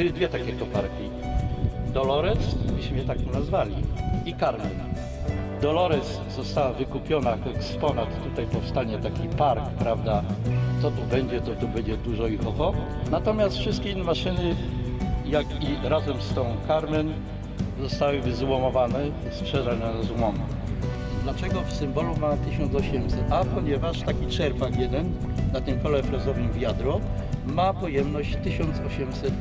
były dwie takie koparki. Dolores, byśmy je tak nazwali, i Carmen. Dolores została wykupiona jako eksponat, tutaj powstanie taki park, prawda? Co tu będzie, to tu będzie dużo i oho. Natomiast wszystkie inne maszyny, jak i razem z tą Carmen, zostały wyzłomowane, sprzedane na złom. Dlaczego w symbolu ma 1800? A ponieważ taki czerpak jeden na tym kole frezowym wiadro ma pojemność 1800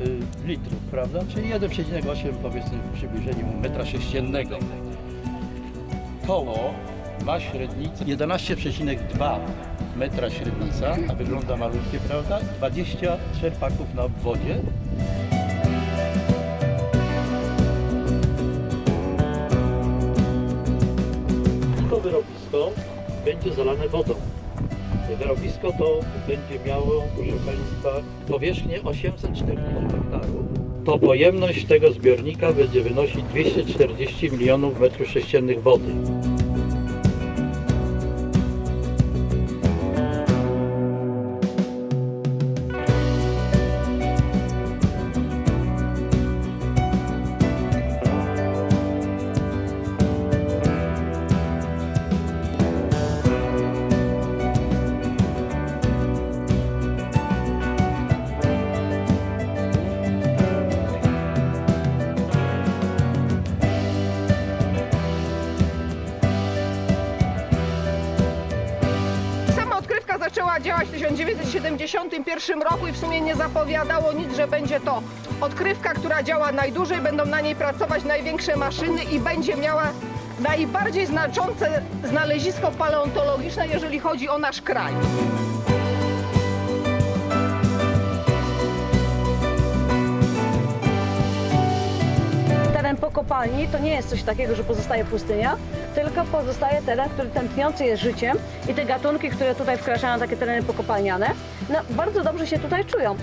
y, litrów, prawda? Czyli 1,8 powiedzmy w przybliżeniu metra sześciennego. Koło ma średnicę 11,2 metra średnica, a wygląda malutkie, prawda? 20 czerpaków na obwodzie. To wyrobisko będzie zalane wodą. Wyrobisko to będzie miało, proszę Państwa, powierzchnię 840 hektarów. To pojemność tego zbiornika będzie wynosić 240 milionów metrów sześciennych wody. Zaczęła działać w 1971 roku i w sumie nie zapowiadało nic, że będzie to odkrywka, która działa najdłużej, będą na niej pracować największe maszyny i będzie miała najbardziej znaczące znalezisko paleontologiczne, jeżeli chodzi o nasz kraj. Kopalni to nie jest coś takiego, że pozostaje pustynia, tylko pozostaje teren, który tętniący jest życiem i te gatunki, które tutaj wkraczają, takie tereny pokopalniane, no, bardzo dobrze się tutaj czują.